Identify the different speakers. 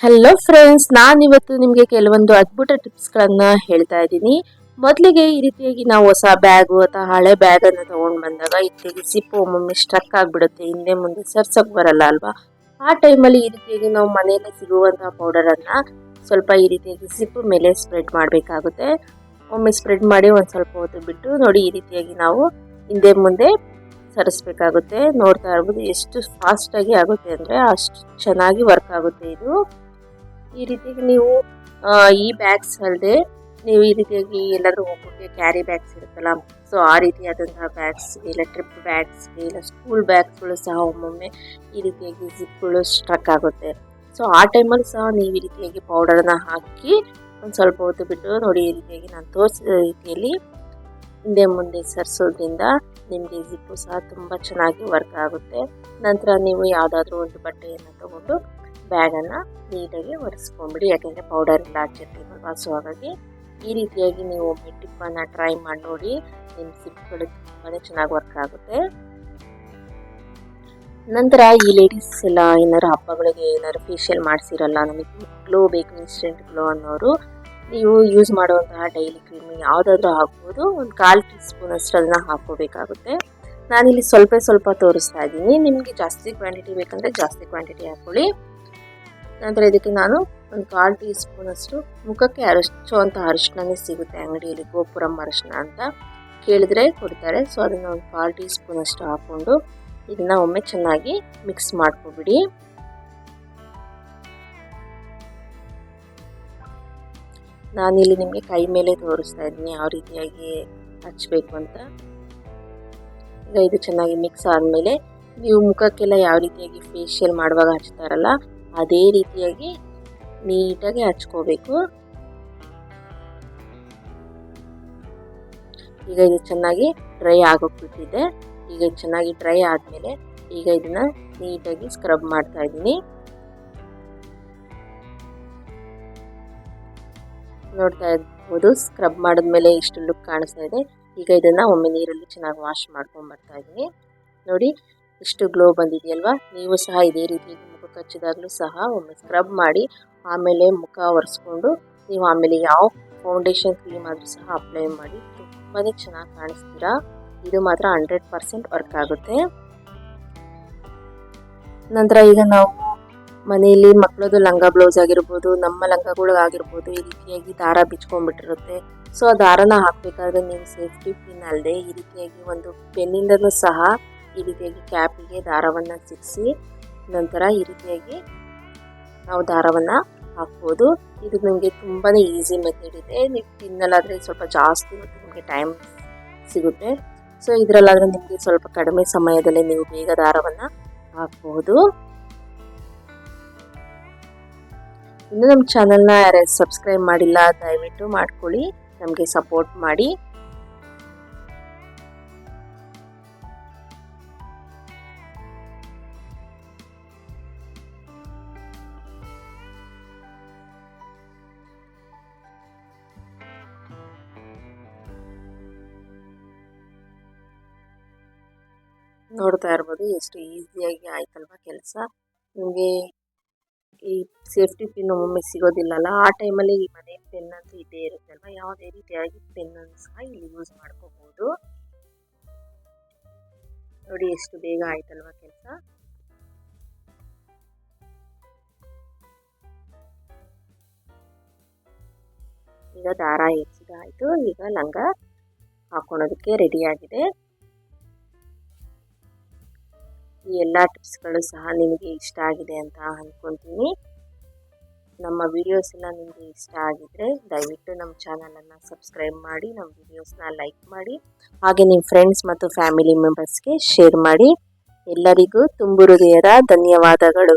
Speaker 1: Hello friends ನಾನು ಇವತ್ತು ನಿಮಗೆ ಕೆಲವೊಂದು ಅದ್ಭುತ ಟಿಪ್ಸ್ಗಳನ್ನು ಹೇಳ್ತಾ ಇದ್ದೀನಿ. ಮೊದಲಿಗೆ ಈ ರೀತಿಯಾಗಿ ನಾವು ಹೊಸ ಬ್ಯಾಗು ಅಥವಾ ಹಳೆ ಬ್ಯಾಗನ್ನು ತೊಗೊಂಡು ಬಂದಾಗ ರೀತಿಯಾಗಿ ಸಿಪ್ಪು ಒಮ್ಮೊಮ್ಮೆ ಸ್ಟ್ರಕ್ ಆಗಿಬಿಡುತ್ತೆ, ಹಿಂದೆ ಮುಂದೆ ಸರ್ಸೋಕ್ಕೆ ಬರಲ್ಲ ಅಲ್ವಾ? ಆ ಟೈಮಲ್ಲಿ ಈ ರೀತಿಯಾಗಿ ನಾವು ಮನೆಯಲ್ಲಿ ಸಿಗುವಂತಹ ಪೌಡರನ್ನು ಸ್ವಲ್ಪ ಈ ರೀತಿಯಾಗಿ ಸಿಪ್ಪು ಮೇಲೆ ಸ್ಪ್ರೆಡ್ ಮಾಡಬೇಕಾಗುತ್ತೆ. ಒಮ್ಮೆ ಸ್ಪ್ರೆಡ್ ಮಾಡಿ ಒಂದು ಸ್ವಲ್ಪ ಹೊತ್ತು ಬಿಟ್ಟು ನೋಡಿ ಈ ರೀತಿಯಾಗಿ ನಾವು ಹಿಂದೆ ಮುಂದೆ ಸರಿಸ್ಬೇಕಾಗುತ್ತೆ. ನೋಡ್ತಾ ಇರ್ಬೋದು ಎಷ್ಟು ಫಾಸ್ಟಾಗಿ ಆಗುತ್ತೆ ಅಂದರೆ ಅಷ್ಟು ಚೆನ್ನಾಗಿ ವರ್ಕ್ ಆಗುತ್ತೆ ಇದು. ಈ ರೀತಿಯಾಗಿ ನೀವು ಈ ಬ್ಯಾಗ್ಸ್ ಅಲ್ಲದೆ ನೀವು ಈ ರೀತಿಯಾಗಿ ಎಲ್ಲಾದರೂ ಹೋಗೋಕ್ಕೆ ಕ್ಯಾರಿ ಬ್ಯಾಗ್ಸ್ ಇರುತ್ತಲ್ಲ? ಸೊ ಆ ರೀತಿಯಾದಂತಹ ಬ್ಯಾಗ್ಸ್ ಇಲ್ಲ ಟ್ರಿಪ್ ಬ್ಯಾಗ್ಸ್ ಇಲ್ಲ ಸ್ಕೂಲ್ ಬ್ಯಾಗ್ಸ್ಗಳು ಸಹ ಒಮ್ಮೊಮ್ಮೆ ಈ ರೀತಿಯಾಗಿ ಜಿಪ್ಗಳು ಸ್ಟ್ರಕ್ ಆಗುತ್ತೆ. ಸೊ ಆ ಟೈಮಲ್ಲಿ ಸಹ ನೀವು ಈ ರೀತಿಯಾಗಿ ಪೌಡರ್ನ ಹಾಕಿ ಒಂದು ಸ್ವಲ್ಪ ಹೊತ್ತು ಬಿಟ್ಟು ನೋಡಿ ಈ ರೀತಿಯಾಗಿ ನಾನು ತೋರಿಸಿದ ರೀತಿಯಲ್ಲಿ ಹಿಂದೆ ಮುಂದೆ ಸರಿಸೋದ್ರಿಂದ ನಿಮಗೆ ಜಿಪ್ಪು ಸಹ ತುಂಬ ಚೆನ್ನಾಗಿ ವರ್ಕ್ ಆಗುತ್ತೆ. ನಂತರ ನೀವು ಯಾವುದಾದ್ರೂ ಒಂದು ಬಟ್ಟೆಯನ್ನು ತಗೊಂಡು ಬ್ಯಾಗನ್ನು ನೀಟಾಗಿ ಒರೆಸ್ಕೊಂಡ್ಬಿಡಿ ಯಾಕೆಂದರೆ ಪೌಡರ್ ಎಲ್ಲ ಹಾಕಿರ್ತೀವಲ್ವಾ? ಸೊ ಹಾಗಾಗಿ ಈ ರೀತಿಯಾಗಿ ನೀವು ಒಮ್ಮೆ ಟಿಪ್ಪನ್ನು ಟ್ರೈ ಮಾಡಿ ನೋಡಿ. ನಿಮ್ಮ ಸಿಪ್ಗಳು ತುಂಬಾ ಚೆನ್ನಾಗಿ ವರ್ಕ್ ಆಗುತ್ತೆ. ನಂತರ ಈ ಲೇಡೀಸ್ ಎಲ್ಲ ಏನಾದ್ರು ಹಬ್ಬಗಳಿಗೆ ಏನಾದ್ರು ಫೇಶಿಯಲ್ ಮಾಡಿಸಿರಲ್ಲ, ನಮಗೆ ಗ್ಲೋ ಬೇಕು ಇನ್ಸ್ಟೆಂಟ್ ಗ್ಲೋ ಅನ್ನೋರು, ನೀವು ಯೂಸ್ ಮಾಡುವಂತಹ ಡೈಲಿ ಕ್ರೀಮ್ ಯಾವುದಾದ್ರೂ ಹಾಕ್ಬೋದು. ಒಂದು ಕಾಲು ಟೀ ಸ್ಪೂನ್ ಅಷ್ಟು ಅದನ್ನು ಹಾಕ್ಕೋಬೇಕಾಗುತ್ತೆ. ನಾನಿಲ್ಲಿ ಸ್ವಲ್ಪ ಸ್ವಲ್ಪ ತೋರಿಸ್ತಾ ಇದ್ದೀನಿ. ನಿಮಗೆ ಜಾಸ್ತಿ ಕ್ವಾಂಟಿಟಿ ಬೇಕಂದರೆ ಜಾಸ್ತಿ ಕ್ವಾಂಟಿಟಿ ಹಾಕ್ಕೊಳ್ಳಿ. ನಂತರ ಇದಕ್ಕೆ ನಾನು ಒಂದು ಕಾಲು ಟೀ ಸ್ಪೂನಷ್ಟು ಮುಖಕ್ಕೆ ಅರಚುವಂಥ ಅರಿಶಿಣನೇ ಸಿಗುತ್ತೆ ಅಂಗಡಿಯಲ್ಲಿ, ಗೋಪುರಂ ಅರಿಶಿಣ ಅಂತ ಕೇಳಿದ್ರೆ ಕೊಡ್ತಾರೆ. ಸೊ ಅದನ್ನು ಒಂದು ಕಾಲು ಟೀ ಸ್ಪೂನಷ್ಟು ಹಾಕ್ಕೊಂಡು ಇದನ್ನು ಒಮ್ಮೆ ಚೆನ್ನಾಗಿ ಮಿಕ್ಸ್ ಮಾಡ್ಕೊಬಿಡಿ. ನಾನಿಲ್ಲಿ ನಿಮಗೆ ಕೈ ಮೇಲೆ ತೋರಿಸ್ತಾ ಇದ್ದೀನಿ ಯಾವ ರೀತಿಯಾಗಿ ಹಚ್ಚಬೇಕು ಅಂತ. ಈಗ ಇದು ಚೆನ್ನಾಗಿ ಮಿಕ್ಸ್ ಆದಮೇಲೆ ನೀವು ಮುಖಕ್ಕೆಲ್ಲ ಯಾವ ರೀತಿಯಾಗಿ ಫೇಶಿಯಲ್ ಮಾಡುವಾಗ ಹಚ್ತಾರಲ್ಲ ಅದೇ ರೀತಿಯಾಗಿ ನೀಟಾಗಿ ಹಚ್ಕೋಬೇಕು. ಈಗ ಇದು ಚೆನ್ನಾಗಿ ಡ್ರೈ ಆಗೋಗ್ಬಿಟ್ಟಿದೆ. ಈಗ ಚೆನ್ನಾಗಿ ಡ್ರೈ ಆದಮೇಲೆ ಈಗ ಇದನ್ನ ನೀಟಾಗಿ ಸ್ಕ್ರಬ್ ಮಾಡ್ತಾ ಇದ್ದೀನಿ. ನೋಡ್ತಾ ಇರ್ಬೋದು, ಸ್ಕ್ರಬ್ ಮಾಡಿದ್ಮೇಲೆ ಇಷ್ಟು ಲುಕ್ ಕಾಣಿಸ್ತಾ ಇದೆ. ಈಗ ಇದನ್ನು ಒಮ್ಮೆ ನೀರಲ್ಲಿ ಚೆನ್ನಾಗಿ ವಾಶ್ ಮಾಡ್ಕೊಂಡು ಬರ್ತಾ ಇದ್ದೀನಿ. ನೋಡಿ, ಇಷ್ಟು ಗ್ಲೋ ಬಂದಿದೆಯಲ್ವಾ? ನೀವು ಸಹ ಇದೇ ರೀತಿ ಮುಖಕ್ಕೆ ಹಚ್ಚಿದಾಗಲೂ ಸಹ ಒಮ್ಮೆ ಸ್ಕ್ರಬ್ ಮಾಡಿ ಆಮೇಲೆ ಮುಖ ಒರೆಸ್ಕೊಂಡು ನೀವು ಆಮೇಲೆ ಯಾವ ಫೌಂಡೇಶನ್ ಕ್ರೀಮ್ ಆದರೂ ಸಹ ಅಪ್ಲೈ ಮಾಡಿ ತುಂಬಾ ಚೆನ್ನಾಗಿ ಕಾಣಿಸ್ತೀರಾ? ಇದು ಮಾತ್ರ ಹಂಡ್ರೆಡ್ ಪರ್ಸೆಂಟ್ ವರ್ಕ್ ಆಗುತ್ತೆ. ನಂತರ ಈಗ ನಾವು ಮನೆಯಲ್ಲಿ ಮಕ್ಕಳದು ಲಂಗ ಬ್ಲೌಸ್ ಆಗಿರ್ಬೋದು, ನಮ್ಮ ಲಂಗಗಳಿಗಾಗಿರ್ಬೋದು ಈ ರೀತಿಯಾಗಿ ದಾರ ಬಿಚ್ಕೊಂಡ್ಬಿಟ್ಟಿರುತ್ತೆ. ಸೊ ಆ ದಾರನ ಹಾಕಬೇಕಾದ್ರೆ ನೀವು ಸೇಫ್ಟಿ ಪಿನ್ ಅಲ್ಲದೆ ಈ ರೀತಿಯಾಗಿ ಒಂದು ಪೆನ್ನಿಂದನೂ ಸಹ ಈ ರೀತಿಯಾಗಿ ಕ್ಯಾಪಿಗೆ ದಾರವನ್ನು ಸಿಕ್ಕಿಸಿ ನಂತರ ಈ ರೀತಿಯಾಗಿ ನಾವು ದಾರವನ್ನು ಹಾಕ್ಬೋದು. ಇದು ನಿಮಗೆ ತುಂಬಾ ಈಸಿ ಮೆಥಡ್ ಇದೆ. ನೀವು ಪಿನ್ನಲ್ಲಾದರೆ ಸ್ವಲ್ಪ ಜಾಸ್ತಿ ಮತ್ತು ನಿಮಗೆ ಟೈಮ್ ಸಿಗುತ್ತೆ. ಸೊ ಇದರಲ್ಲಾದರೆ ನಿಮಗೆ ಸ್ವಲ್ಪ ಕಡಿಮೆ ಸಮಯದಲ್ಲಿ ನೀವು ಬೇಗ ದಾರವನ್ನು ಹಾಕ್ಬೋದು. ಇನ್ನು ನಮ್ಮ ಚಾನಲ್ನ ಯಾರು ಸಬ್ಸ್ಕ್ರೈಬ್ ಮಾಡಿಲ್ಲ, ದಯವಿಟ್ಟು ಮಾಡ್ಕೊಳ್ಳಿ. ನಮಗೆ ಸಪೋರ್ಟ್ ಮಾಡಿ. ನೋಡ್ತಾ ಇರ್ಬೋದು, ಎಷ್ಟು ಈಸಿಯಾಗಿ ಆಯ್ತಲ್ವ ಕೆಲಸ. ನಿಮಗೆ ಈ ಸೇಫ್ಟಿ ಪಿನ್ ಒಮ್ಮೊಮ್ಮೆ ಸಿಗೋದಿಲ್ಲಲ್ಲ, ಆ ಟೈಮಲ್ಲಿ ಈ ಮನೆ ಪೆನ್ ಅಂತ ಇದ್ದೇ ಇರುತ್ತೆ ಅಲ್ವಾ ಯಾವುದೇ ರೀತಿಯಾಗಿ ಪೆನ್ನನ್ನು ಸಹ ಇಲ್ಲಿ ಯೂಸ್ ಮಾಡ್ಕೋಬಹುದು ನೋಡಿ ಎಷ್ಟು ಬೇಗ ಆಯ್ತಲ್ವಾ ಕೆಲಸ. ಈಗ ದಾರ ಹೆಚ್ಚಿದಾಯಿತು ಈಗ ಲಂಗ ಹಾಕೊಳೋದಕ್ಕೆ ರೆಡಿಯಾಗಿದೆ ಈ ಎಲ್ಲ ಟಿಪ್ಸ್ಗಳು ಸಹ ನಿಮಗೆ ಇಷ್ಟ ಆಗಿದೆ ಅಂತ ಅಂದ್ಕೊತೀನಿ ನಮ್ಮ ವಿಡಿಯೋಸ್ ಎಲ್ಲ ನಿಮಗೆ ಇಷ್ಟ ಆಗಿದ್ರೆ ದಯವಿಟ್ಟು ನಮ್ಮ ಚಾನಲನ್ನು ಸಬ್ಸ್ಕ್ರೈಬ್ ಮಾಡಿ, ನಮ್ಮ ವಿಡಿಯೋಸ್ನ ಲೈಕ್ ಮಾಡಿ, ಹಾಗೆ ನಿಮ್ಮ ಫ್ರೆಂಡ್ಸ್ ಮತ್ತು ಫ್ಯಾಮಿಲಿ ಮೆಂಬರ್ಸ್ಗೆ ಶೇರ್ ಮಾಡಿ. ಎಲ್ಲರಿಗೂ ತುಂಬು ಹೃದಯದ ಧನ್ಯವಾದಗಳು.